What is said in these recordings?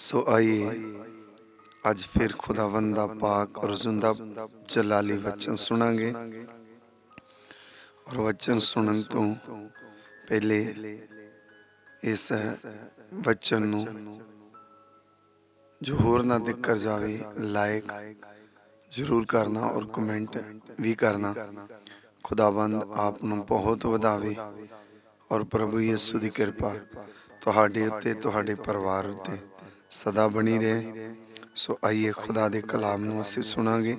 ਸੋ ਆਈਏ, ਅੱਜ ਫਿਰ ਖੁਦਾਵੰਦ ਦਾ ਪਾਕ ਔਰ ਜ਼ਿੰਦਾ ਜਲਾਲੀ ਵਚਨ ਸੁਣਾਂਗੇ। ਔਰ ਵਚਨ ਸੁਣਨ ਤੋਂ ਪਹਿਲੇ ਇਸ ਵਚਨ ਨੂੰ ਜੋ ਹੋਰ ਨਾ ਦਿੱਕਰ ਜਾਵੇ, ਲਾਇਕ ਜ਼ਰੂਰ ਕਰਨਾ ਔਰ ਕਮੈਂਟ ਵੀ ਕਰਨਾ। ਖੁਦਾਵੰਦ ਆਪ ਨੂੰ ਬਹੁਤ ਵਧਾਵੇ ਔਰ ਪ੍ਰਭੂ ਯਿਸੂ ਦੀ ਕਿਰਪਾ ਤੁਹਾਡੇ ਉੱਤੇ, ਤੁਹਾਡੇ ਪਰਿਵਾਰ ਉੱਤੇ ਸਦਾ ਬਣੀ ਰਹੇ। ਸੋ ਆਈਏ ਖੁਦਾ ਦੇ ਕਲਾਮ ਨੂੰ ਅਸੀਂ ਸੁਣਾਂਗੇ।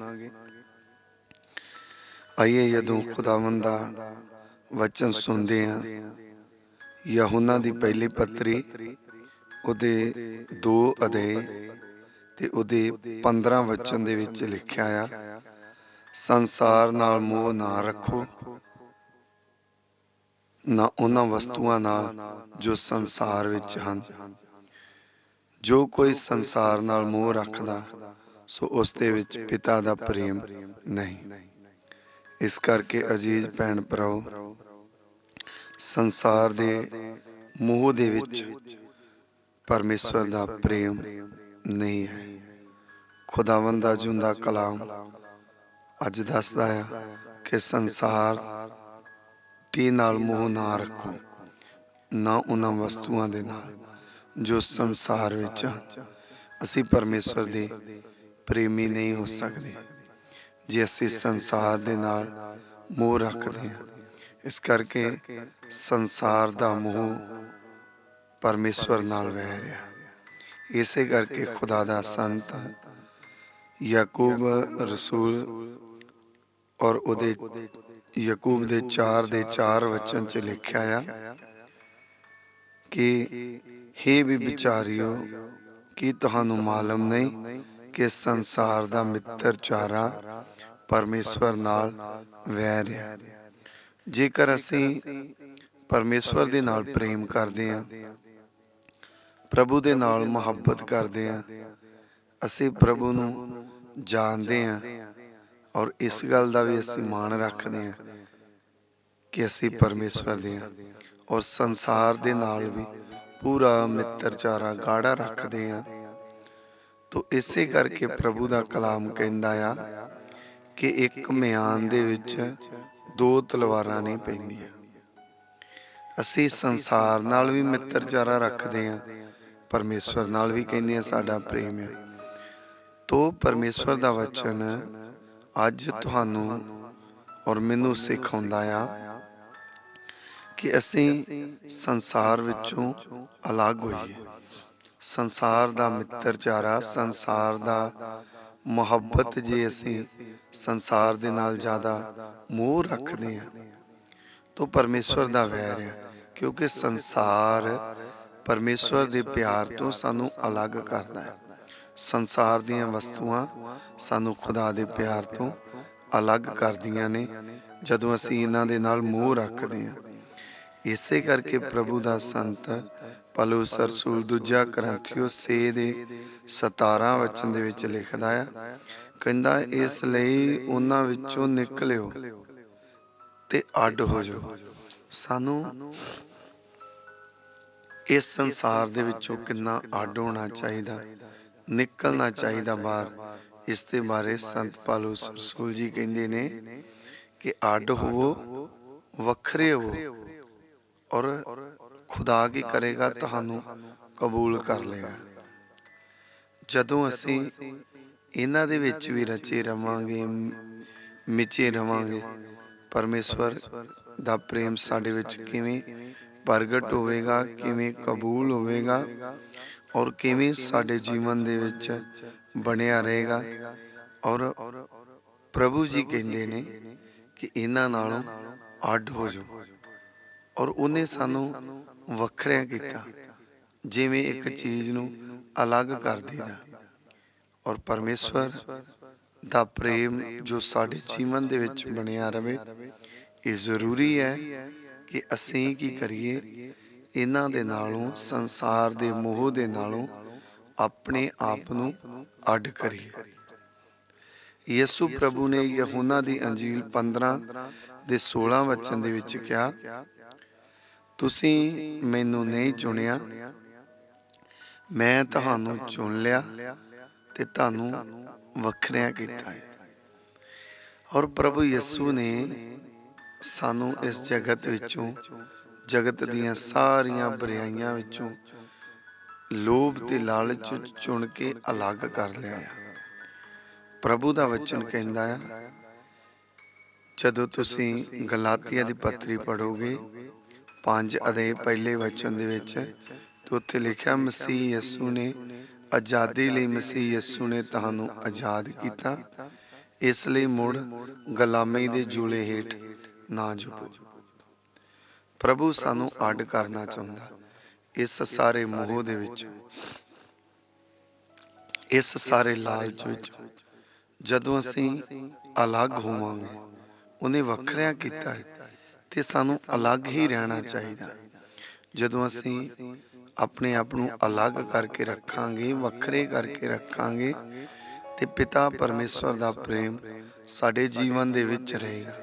ਆਈਏ ਜਦੋਂ ਖੁਦਾਵੰਦ ਦਾ ਵਚਨ ਸੁਣਦੇ ਹਾਂ, ਯਹੂਨਾ ਦੀ ਪਹਿਲੀ ਪੱਤਰੀ, ਉਹਦੇ 2 ਅਧਿਆਇ ਤੇ ਉਹਦੇ 15 ਵਚਨ ਦੇ ਵਿੱਚ ਲਿਖਿਆ ਆ, ਸੰਸਾਰ ਨਾਲ ਮੋਹ ਨਾ ਰੱਖੋ, ਨਾ ਉਹਨਾਂ ਵਸਤੂਆਂ ਨਾਲ ਜੋ ਸੰਸਾਰ ਵਿੱਚ ਹਨ। ਜੋ ਕੋਈ ਸੰਸਾਰ ਨਾਲ ਮੋਹ ਰੱਖਦਾ ਸੋ ਉਸ ਦੇ ਵਿੱਚ ਪਿਤਾ ਦਾ ਪ੍ਰੇਮ ਨਹੀਂ। ਇਸ ਕਰਕੇ ਅਜੀਜ਼ ਭੈਣ ਭਰਾਓ ਸੰਸਾਰ ਦੇ ਮੋਹ ਦੇ ਵਿੱਚ ਪਰਮੇਸ਼ਵਰ ਦਾ ਪ੍ਰੇਮ ਨਹੀਂ ਹੈ। ਖੁਦਾਵੰਦ ਦਾ ਜਿਉਂਦਾ ਕਲਾਮ ਅੱਜ ਦੱਸਦਾ ਹੈ ਕਿ ਸੰਸਾਰ ਦੇ ਨਾਲ ਮੋਹ ਨਾ ਰੱਖੋ ਨਾ ਉਹਨਾਂ ਵਸਤੂਆਂ ਦੇ ਨਾਲ। ਜੋ ਸੰਸਾਰ ਵਿੱਚ ਅਸੀਂ ਪਰਮੇਸ਼ਵਰ ਦੇ ਪ੍ਰੇਮੀ ਨਹੀਂ ਹੋ ਸਕਦੇ, ਜੇ ਅਸੀਂ ਸੰਸਾਰ ਦੇ ਨਾਲ ਮੋਹ ਰੱਖਦੇ ਹਾਂ। ਇਸ ਕਰਕੇ ਸੰਸਾਰ ਦਾ ਮੋਹ ਪਰਮੇਸ਼ਵਰ ਨਾਲ ਵਹਿ ਰਿਹਾ ਇਸੇ ਕਰਕੇ ਖੁਦਾ ਦਾ ਸੰਤ ਯਾਕੂਬ ਰਸੂਲ ਔਰ ਉਹਦੇ ਯਾਕੂਬ ਦੇ 4 ਦੇ 4 ਵਚਨ ਚ ਲਿਖਿਆ ਆ ਕਿ हे ਵੀ ਵਿਚਾਰਿਓ, ਕੀ ਤੁਹਾਨੂੰ ਮਾਲੂਮ ਨਹੀਂ ਕਿ ਸੰਸਾਰ ਦਾ ਮਿੱਤਰ ਚਾਰਾ ਪਰਮੇਸ਼ਵਰ ਨਾਲ ਵੈਰ ਹੈ ਜੇਕਰ ਅਸੀਂ ਪਰਮੇਸ਼ਵਰ ਦੇ ਨਾਲ ਪ੍ਰੇਮ ਕਰਦੇ ਹਾਂ, ਪ੍ਰਭੂ ਦੇ ਨਾਲ ਮੁਹੱਬਤ ਕਰਦੇ ਹਾਂ, ਅਸੀਂ ਪ੍ਰਭੂ ਨੂੰ ਜਾਣਦੇ ਹਾਂ ਔਰ ਇਸ ਗੱਲ ਦਾ ਵੀ ਅਸੀਂ ਮਾਣ ਰੱਖਦੇ ਹਾਂ ਕਿ ਅਸੀਂ ਪਰਮੇਸ਼ਵਰ ਦੇ ਹਾਂ ਔਰ ਸੰਸਾਰ ਦੇ ਨਾਲ ਵੀ ਪੂਰਾ ਮਿੱਤਰਚਾਰਾ ਗਾੜਾ ਰੱਖਦੇ ਹਾਂ। ਤੋ ਇਸੇ ਕਰਕੇ ਪ੍ਰਭੂ ਦਾ ਕਲਾਮ ਕਹਿੰਦਾ ਆ ਕਿ ਇੱਕ ਮਿਆਨ ਦੇ ਵਿੱਚ ਦੋ ਤਲਵਾਰਾਂ ਨਹੀਂ ਪੈਂਦੀਆਂ। ਅਸੀਂ ਸੰਸਾਰ ਨਾਲ ਵੀ ਮਿੱਤਰਚਾਰਾ ਰੱਖਦੇ ਹਾਂ, ਪਰਮੇਸ਼ਵਰ ਨਾਲ ਵੀ ਕਹਿੰਦੇ ਆ ਸਾਡਾ ਪ੍ਰੇਮ ਹੈ ਤੋ ਪਰਮੇਸ਼ਵਰ ਦਾ ਵਚਨ ਅੱਜ ਤੁਹਾਨੂੰ ਔਰ ਮੈਨੂੰ ਸਿਖਾਉਂਦਾ ਆ ਕਿ ਅਸੀਂ ਸੰਸਾਰ ਵਿੱਚੋਂ ਅਲੱਗ ਹੋਈਏ। ਸੰਸਾਰ ਦਾ ਮਿੱਤਰਚਾਰਾ ਸੰਸਾਰ ਦਾ ਮੁਹੱਬਤ ਜੇ ਅਸੀਂ ਸੰਸਾਰ ਦੇ ਨਾਲ ਜ਼ਿਆਦਾ ਮੋਹ ਰੱਖਦੇ ਹਾਂ, ਤਾਂ ਪਰਮੇਸ਼ਵਰ ਦਾ ਵੈਰ ਹੈ, ਕਿਉਂਕਿ ਸੰਸਾਰ ਪਰਮੇਸ਼ਵਰ ਦੇ ਪਿਆਰ ਤੋਂ ਸਾਨੂੰ ਅਲੱਗ ਕਰਦਾ ਹੈ। ਸੰਸਾਰ ਦੀਆਂ ਵਸਤੂਆਂ ਸਾਨੂੰ ਖੁਦਾ ਦੇ ਪਿਆਰ ਤੋਂ ਅਲੱਗ ਕਰਦੀਆਂ ਨੇ, ਜਦੋਂ ਅਸੀਂ ਇਹਨਾਂ ਦੇ ਨਾਲ ਮੋਹ ਰੱਖਦੇ ਹਾਂ। ਇਸੇ ਕਰਕੇ ਪ੍ਰਭੂ ਦਾ ਸੰਤ ਪਲੂਸ ਰਸੂਲ ਦੂਜਾ ਕਰੰਥਿਓ 6 ਦੇ 17 ਵਚਨ ਦੇ ਵਿੱਚ ਲਿਖਦਾ ਆ। ਕਹਿੰਦਾ, ਇਸ ਲਈ ਉਹਨਾਂ ਵਿੱਚੋਂ ਨਿਕਲਿਓ ਤੇ ਅੱਡ ਹੋ ਜਾਓ। ਸਾਨੂੰ ਇਸ ਸੰਸਾਰ ਦੇ ਵਿੱਚੋਂ ਕਿੰਨਾ ਅੱਡ ਹੋਣਾ ਚਾਹੀਦਾ, ਨਿਕਲਣਾ ਚਾਹੀਦਾ ਬਾਹਰ। ਇਸ ਦੇ ਬਾਰੇ ਸੰਤ ਪਾਲੂਸ ਰਸੂਲ ਜੀ ਕਹਿੰਦੇ ਨੇ ਕਿ ਅੱਡ ਹੋਵੋ, ਵੱਖਰੇ ਹੋਵੋ। ਔਰ ਖੁਦਾ ਕੀ ਕਰੇਗਾ ਤੁਹਾਨੂੰ ਕਬੂਲ ਕਰ ਲੇਗਾ ਜਦੋਂ ਅਸੀਂ ਇਹਨਾਂ ਦੇ ਵਿੱਚ ਵੀ ਰਚੇ ਰਵਾਂਗੇ ਮਿਚੇ ਰਵਾਂਗੇ ਪਰਮੇਸ਼ਵਰ ਦਾ ਪ੍ਰੇਮ ਸਾਡੇ ਵਿੱਚ ਕਿਵੇਂ ਪ੍ਰਗਟ ਹੋਵੇਗਾ ਕਿਵੇਂ ਕਬੂਲ ਹੋਵੇਗਾ ਔਰ ਕਿਵੇਂ ਸਾਡੇ ਜੀਵਨ ਦੇ ਵਿੱਚ ਬਣਿਆ ਰਹੇਗਾ। ਔਰ ਪ੍ਰਭੂ ਜੀ ਕਹਿੰਦੇ ਨੇ ਕਿ ਇਹਨਾਂ ਨਾਲੋਂ ਅੱਡ ਹੋ ਜਾਓ। ਔਰ ਉਹਨੇ ਸਾਨੂੰ ਵੱਖਰਿਆਂ ਕੀਤਾ। ਜਿਵੇਂ ਇੱਕ ਚੀਜ਼ ਨੂੰ ਅਲੱਗ ਕਰ ਦੇਦਾ ਔਰ ਪਰਮੇਸ਼ਵਰ ਦਾ ਪ੍ਰੇਮ ਜੋ ਸਾਡੇ ਜੀਵਨ ਦੇ ਵਿੱਚ ਬਣਿਆ ਰਵੇ, ਇਹ ਜ਼ਰੂਰੀ ਹੈ ਕਿ ਅਸੀਂ ਕੀ ਕਰੀਏ? ਇਹਨਾਂ ਦੇ ਨਾਲੋਂ, ਸੰਸਾਰ ਦੇ ਮੋਹ ਦੇ ਨਾਲੋਂ ਆਪਣੇ ਆਪ ਨੂੰ ਅੱਡ ਕਰੀਏ। ਯਿਸੂ ਪ੍ਰਭੂ ਨੇ ਯਹੋਨਾ ਦੀ ਅੰਜੀਲ 15 ਦੇ 16 ਵਚਨ ਦੇ ਵਿੱਚ ਕਿਹਾ ਤੁਸੀਂ ਮੈਨੂੰ ਨਹੀਂ ਚੁਣਿਆ। ਮੈਂ ਤੁਹਾਨੂੰ ਚੁਣ ਲਿਆ ਤੇ ਤੁਹਾਨੂੰ ਵੱਖਰਿਆਂ ਕੀਤਾ ਹੈ। ਔਰ ਪ੍ਰਭੂ ਯਿਸੂ ਨੇ ਸਾਨੂੰ ਇਸ ਜਗਤ ਵਿੱਚੋਂ, ਜਗਤ ਦੀਆਂ ਸਾਰੀਆਂ ਬੁਰਾਈਆਂ ਵਿੱਚੋਂ ਲੋਭ ਤੇ ਲਾਲਚ ਚੁਣ ਕੇ ਅਲੱਗ ਕਰ ਲਿਆ ਪ੍ਰਭੂ ਦਾ ਵਚਨ ਕਹਿੰਦਾ ਆ ਜਦੋਂ ਤੁਸੀਂ ਗਲਾਤੀਆ ਦੀ ਪੱਤਰੀ ਪੜੋਗੇ ਪੰਜ ਅਦੇ ਪਹਿਲੇ ਵਚਨ ਦੇ ਵਿੱਚ ਤੇ ਉੱਥੇ ਲਿਖਿਆ, ਮਸੀਹ ਯਿਸੂ ਨੇ ਆਜ਼ਾਦੀ ਲਈ ਮਸੀਹ ਯਿਸੂ ਨੇ ਤੁਹਾਨੂੰ ਆਜ਼ਾਦ ਕੀਤਾ। ਇਸ ਲਈ ਮੁੜ ਗੁਲਾਮੀ ਦੇ ਜੂਲੇ ਹੇਠ ਨਾ ਝੁਕੋ ਪ੍ਰਭੂ ਸਾਨੂੰ ਅੱਡ ਕਰਨਾ ਚਾਹੁੰਦਾ ਇਸ ਸਾਰੇ ਮੋਹ ਦੇ ਵਿੱਚ। ਇਸ ਸਾਰੇ ਲਾਲਚ ਵਿੱਚ। ਜਦੋਂ ਅਸੀਂ ਅਲੱਗ ਹੋਵਾਂਗੇ, ਉਹਨੇ ਵੱਖਰਿਆ ਕੀਤਾ ਹੈ। ਤੇ ਸਾਨੂੰ ਅਲੱਗ ਹੀ ਰਹਿਣਾ ਚਾਹੀਦਾ। ਜਦੋਂ ਅਸੀਂ ਆਪਣੇ ਆਪ ਨੂੰ ਅਲੱਗ ਕਰਕੇ ਰੱਖਾਂਗੇ, ਵੱਖਰੇ ਕਰਕੇ ਰੱਖਾਂਗੇ, ਤੇ ਪਿਤਾ ਪਰਮੇਸ਼ਵਰ ਦਾ ਪ੍ਰੇਮ ਸਾਡੇ ਜੀਵਨ ਦੇ ਵਿੱਚ ਰਹੇਗਾ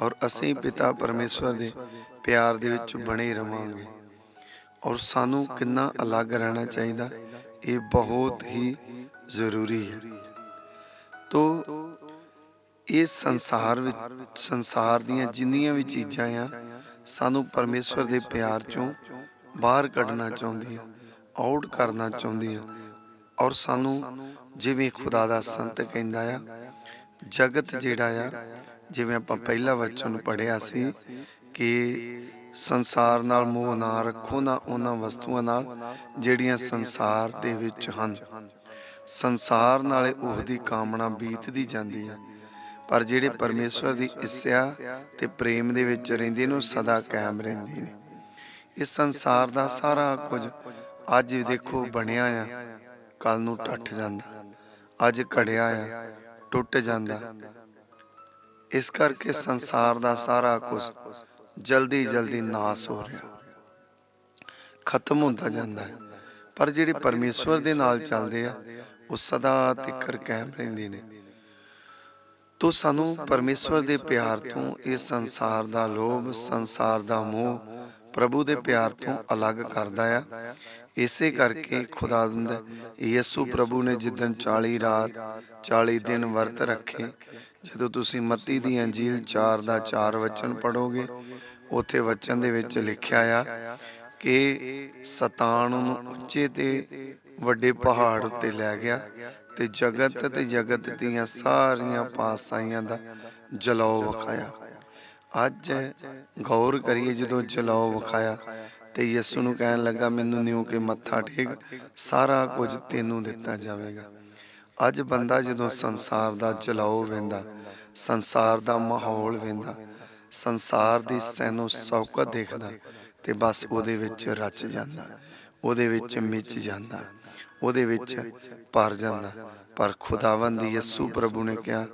ਔਰ ਅਸੀਂ ਪਿਤਾ ਪਰਮੇਸ਼ਵਰ ਦੇ ਪਿਆਰ ਦੇ ਵਿੱਚ ਬਣੇ ਰਵਾਂਗੇ। ਔਰ ਸਾਨੂੰ ਕਿੰਨਾ ਅਲੱਗ ਰਹਿਣਾ ਚਾਹੀਦਾ, ਇਹ ਬਹੁਤ ਹੀ ਜ਼ਰੂਰੀ ਹੈ। ਤੋ ਇਹ ਸੰਸਾਰ ਵਿੱਚ ਸੰਸਾਰ ਦੀਆਂ ਜਿੰਨੀਆਂ ਵੀ ਚੀਜ਼ਾਂ ਆ, ਸਾਨੂੰ ਪਰਮੇਸ਼ਵਰ ਦੇ ਪਿਆਰ ਚੋਂ ਬਾਹਰ ਕੱਢਣਾ ਚਾਹੁੰਦੀਆਂ ਆਊਟ ਕਰਨਾ ਚਾਹੁੰਦੀਆਂ। ਔਰ ਸਾਨੂੰ ਜਿਵੇਂ ਖੁਦਾ ਦਾ ਸੰਤ ਕਹਿੰਦਾ ਆ, ਜਗਤ ਜਿਹੜਾ ਆ, ਜਿਵੇਂ ਆਪਾਂ ਪਹਿਲਾ ਵਚਨ ਪੜਿਆ ਸੀ ਕਿ ਸੰਸਾਰ ਨਾਲ ਮੋਹ ਨਾ ਰੱਖੋ, ਨਾ ਉਹਨਾਂ ਵਸਤੂਆਂ ਨਾਲ ਜਿਹੜੀਆਂ ਸੰਸਾਰ ਦੇ ਵਿੱਚ ਹਨ। ਸੰਸਾਰ ਨਾਲੇ ਉਹਦੀ ਕਾਮਨਾ ਬੀਤਦੀ ਜਾਂਦੀ ਹੈ ਪਰ ਜਿਹੜੇ ਪਰਮੇਸ਼ਵਰ ਦੀ ਇੱਛਾ ਤੇ ਪ੍ਰੇਮ ਦੇ ਵਿੱਚ ਰਹਿੰਦੇ ਨੇ ਉਹ ਸਦਾ ਕਾਇਮ ਰਹਿੰਦੇ ਨੇ। ਇਸ ਸੰਸਾਰ ਦਾ ਸਾਰਾ ਕੁਝ ਅੱਜ ਦੇਖੋ ਬਣਿਆ ਆ। ਕੱਲ ਨੂੰ ਟੱਟ ਜਾਂਦਾ। ਅੱਜ ਘੜਿਆ ਆ ਟੁੱਟ ਜਾਂਦਾ। ਇਸ ਕਰਕੇ ਸੰਸਾਰ ਦਾ ਸਾਰਾ ਕੁਝ ਜਲਦੀ ਜਲਦੀ ਨਾਸ ਹੋ ਰਿਹਾ। ਖਤਮ ਹੁੰਦਾ ਜਾਂਦਾ। ਹੈ ਪਰ ਜਿਹੜੇ ਪਰਮੇਸ਼ਵਰ ਦੇ ਨਾਲ ਚੱਲਦੇ ਆ ਉਹ ਸਦਾ ਤਿੱਕਰ ਕਾਇਮ ਰਹਿੰਦੇ ਨੇ। ਤੋ ਸਾਨੂੰ ਪਰਮੇਸ਼ਵਰ ਦੇ ਪਿਆਰ ਤੋਂ ਇਹ ਸੰਸਾਰ ਦਾ ਲੋਭ ਸੰਸਾਰ ਦਾ ਮੋਹ ਪ੍ਰਭੂ ਦੇ ਪਿਆਰ ਤੋਂ ਅਲੱਗ ਕਰਦਾ ਆ। ਇਸੇ ਕਰਕੇ ਖੁਦਾਵੰਦ ਯਿਸੂ ਪ੍ਰਭੂ ਨੇ ਜਿੱਦਣ 40 ਰਾਤ 40 ਦਿਨ ਵਰਤ ਰੱਖੇ ਜਦੋਂ ਤੁਸੀਂ ਮੱਤੀ ਦੀ ਅੰਜੀਲ 4 ਦਾ 4 ਵਚਨ ਪੜੋਗੇ ਉਥੇ ਵਚਨ ਦੇ ਵਿੱਚ ਲਿਖਿਆ ਆ ਕਿ ਸਤਾਨ ਨੂੰ ਉੱਚੇ ਤੇ ਵੱਡੇ ਪਹਾੜ ਉੱਤੇ ਲੈ ਗਿਆ। ਤੇ ਜਗਤ ਤੇ ਜਗਤ ਦੀਆਂ ਸਾਰੀਆਂ ਪਾਸਾਈਆਂ ਦਾ ਜਲਾਉ ਵਿਖਾਇਆ। ਅੱਜ ਗੌਰ ਕਰੀਏ ਜਦੋਂ ਜਲਾਉ ਵਿਖਾਇਆ ਤੇ ਯਿਸੂ ਨੂੰ ਕਹਿਣ ਲੱਗਾ, ਮੈਨੂੰ ਨਿਉ ਕੇ ਮੱਥਾ ਟੇਕ, ਸਾਰਾ ਕੁਝ ਤੈਨੂੰ ਦਿੱਤਾ ਜਾਵੇਗਾ। ਅੱਜ ਬੰਦਾ ਜਦੋਂ ਸੰਸਾਰ ਦਾ ਜਲਾਉ ਵੇਂਦਾ, ਸੰਸਾਰ ਦਾ ਮਾਹੌਲ ਵੇਂਦਾ, ਸੰਸਾਰ ਦੀ ਸੈਨੋ ਸੌਕਤ ਦੇਖਦਾ ਤੇ ਬਸ ਉਹਦੇ ਵਿੱਚ ਰਚ ਜਾਂਦਾ, ਉਹਦੇ ਵਿੱਚ ਮਿਚ ਜਾਂਦਾ। ਉਹਦੇ ਵਿੱਚ ਭਰ ਜਾਂਦਾ। ਪਰ ਖੁਦਾਵੰਦ ਯਿਸੂ ਪ੍ਰਭੂ ਨੇ ਕਿਹਾ,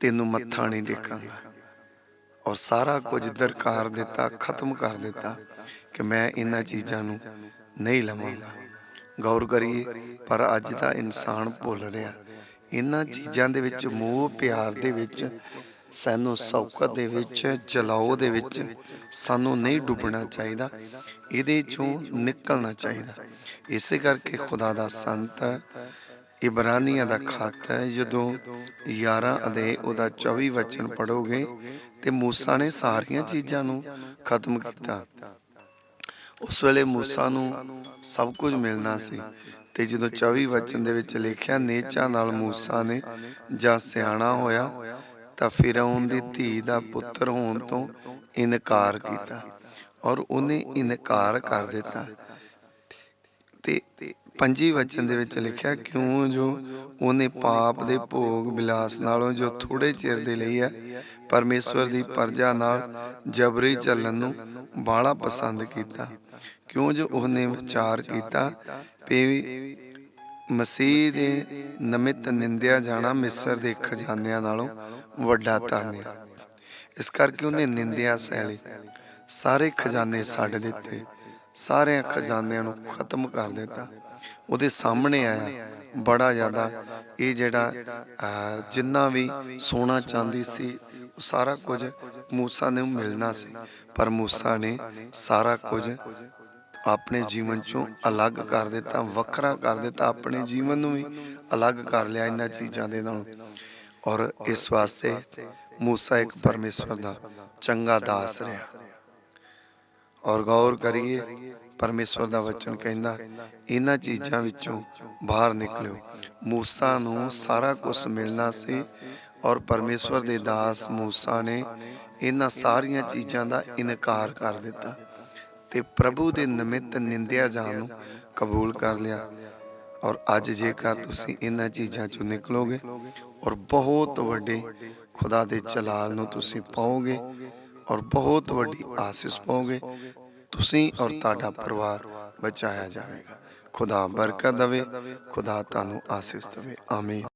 ਤੈਨੂੰ ਮੱਥਾ ਨਹੀਂ ਟੇਕਾਂਗਾ। ਔਰ ਸਾਰਾ ਕੁਝ ਦਰਕਾਰ ਦਿੱਤਾ, ਖਤਮ ਕਰ ਦਿੱਤਾ ਕਿ ਮੈਂ ਇਹਨਾਂ ਚੀਜ਼ਾਂ ਨੂੰ ਨਹੀਂ ਲਵਾਂਗਾ। ਗੌਰ ਕਰੀਏ, ਪਰ ਅੱਜ ਦਾ ਇਨਸਾਨ ਭੁੱਲ ਰਿਹਾ। ਇਹਨਾਂ ਚੀਜ਼ਾਂ ਦੇ ਵਿੱਚ ਮੋਹ, ਪਿਆਰ ਦੇ ਵਿੱਚ ਸਾਨੂੰ ਸੌਕਤ ਦੇ ਵਿੱਚ ਜਲਾਓ ਦੇ ਵਿੱਚ ਸਾਨੂੰ ਨਹੀਂ ਡੁੱਬਣਾ ਚਾਹੀਦਾ। ਇਹਦੇ ਚੋਂ ਨਿਕਲਣਾ ਚਾਹੀਦਾ। ਇਸੇ ਕਰਕੇ ਖੁਦਾ ਦਾ ਸੰਤ ਇਬਰਾਨੀਆਂ ਦਾ ਖੱਤ ਹੈ। ਜਦੋਂ 11 ਅਦੇ ਉਹਦਾ 24 ਵਚਨ ਪੜੋਗੇ ਤੇ ਮੂਸਾ ਨੇ ਸਾਰੀਆਂ ਚੀਜ਼ਾਂ ਨੂੰ ਖਤਮ ਕੀਤਾ। ਉਸ ਵੇਲੇ ਮੂਸਾ ਨੂੰ ਸਭ ਕੁਝ ਮਿਲਣਾ ਸੀ। ਤੇ ਜਦੋਂ 24 ਵਚਨ ਦੇ ਵਿੱਚ ਲਿਖਿਆ ਨੇਚਾ ਨਾਲ ਮੂਸਾ ਨੇ ਜਾਂ ਸਿਆਣਾ ਹੋਇਆ ਤਾਂ ਫਿਰੌਨ ਦੀ ਧੀ ਦਾ ਪੁੱਤਰ ਹੋਣ ਤੋਂ ਇਨਕਾਰ ਕੀਤਾ ਔਰ ਉਹਨੇ ਇਨਕਾਰ ਕਰ ਦਿੱਤਾ। ਤੇ ਪੰਜੀ ਵਚਨ ਦੇ ਵਿੱਚ ਲਿਖਿਆ, ਕਿਉਂ ਜੋ ਉਹਨੇ ਪਾਪ ਦੇ ਭੋਗ ਵਿਲਾਸ ਨਾਲੋਂ ਜੋ ਥੋੜੇ ਚਿਰ ਦੇ ਲਈ ਹੈ, ਪਰਮੇਸ਼ਵਰ ਦੀ ਪਰਜਾ ਨਾਲ ਜਬਰੀ ਚੱਲਣ ਨੂੰ ਬਾਲਾ ਪਸੰਦ ਕੀਤਾ। ਕਿਉਂ ਜੋ ਉਹਨੇ ਵਿਚਾਰ ਕੀਤਾ ਵੀ ਮਸੀਹ ਦੇ ਨਮਿਤ ਨਿੰਦਿਆ ਜਾਣਾ ਮਿਸਰ ਦੇ ਖਜ਼ਾਨਿਆਂ ਨਾਲੋਂ ਵੱਡਾ ਧਨ ਹੈ ਇਸ ਕਰਕੇ ਉਹਨੇ ਨਿੰਦਿਆ ਸਹਿ ਸਾਰੇ ਖਜ਼ਾਨੇ ਛੱਡ ਦਿੱਤੇ। ਸਾਰੇ ਖਜ਼ਾਨਿਆਂ ਨੂੰ ਖਤਮ ਕਰ ਦਿੱਤਾ। ਉਹਦੇ ਸਾਹਮਣੇ ਆਇਆ ਬੜਾ ਜ਼ਿਆਦਾ ਇਹ ਜਿਹੜਾ ਜਿੰਨਾ ਵੀ ਸੋਨਾ ਚਾਂਦੀ ਸੀ, ਉਹ ਸਾਰਾ ਕੁਝ ਮੂਸਾ ਨੂੰ ਮਿਲਣਾ ਸੀ। ਪਰ ਮੂਸਾ ਨੇ ਸਾਰਾ ਕੁਝ ਆਪਣੇ ਜੀਵਨ ਚੋਂ ਅਲੱਗ ਕਰ ਦਿੱਤਾ ਵੱਖਰਾ ਕਰ ਦਿੱਤਾ ਆਪਣੇ ਜੀਵਨ ਨੂੰ ਵੀ ਅਲੱਗ ਕਰ ਲਿਆ ਇਹਨਾਂ ਚੀਜ਼ਾਂ ਦੇ ਨਾਲ। ਔਰ ਇਸ ਵਾਸਤੇ ਮੂਸਾ ਇੱਕ ਪਰਮੇਸ਼ਵਰ ਦਾ ਚੰਗਾ ਦਾਸ ਰਿਹਾ। ਔਰ ਗੌਰ ਕਰੀਏ ਪਰਮੇਸ਼ਵਰ ਦਾ ਵਚਨ ਕਹਿੰਦਾ ਇਹਨਾਂ ਚੀਜ਼ਾਂ ਵਿੱਚੋਂ ਬਾਹਰ ਨਿਕਲਿਓ। ਮੂਸਾ ਨੂੰ ਸਾਰਾ ਕੁਝ ਮਿਲਣਾ ਸੀ ਔਰ ਪਰਮੇਸ਼ਵਰ ਦੇ ਦਾਸ ਮੂਸਾ ਨੇ ਇਹਨਾਂ ਸਾਰੀਆਂ ਚੀਜ਼ਾਂ ਦਾ ਇਨਕਾਰ ਕਰ ਦਿੱਤਾ। ਤੇ ਪ੍ਰਭੂ ਦੇ ਨਿਮਿਤ ਨਿੰਦਿਆ ਜਾਣ ਨੂੰ ਕਬੂਲ ਕਰ ਲਿਆ। ਔਰ ਅੱਜ ਜੇਕਰ ਤੁਸੀਂ ਇਹਨਾਂ ਚੀਜ਼ਾਂ ਚੋਂ ਨਿਕਲੋਗੇ ਔਰ ਬਹੁਤ ਵੱਡੇ ਖੁਦਾ ਦੇ ਜਲਾਲ ਨੂੰ ਤੁਸੀਂ ਪਾਓਗੇ ਔਰ ਬਹੁਤ ਵੱਡੀ ਆਸੀਸ ਪਾਓਗੇ, ਤੁਸੀਂ ਔਰ ਤੁਹਾਡਾ ਪਰਿਵਾਰ ਬਚਾਇਆ ਜਾਵੇਗਾ। ਖੁਦਾ ਬਰਕਤ ਦੇਵੇ, ਖੁਦਾ ਤੁਹਾਨੂੰ ਆਸੀਸ ਦੇਵੇ। ਆਮੀਨ।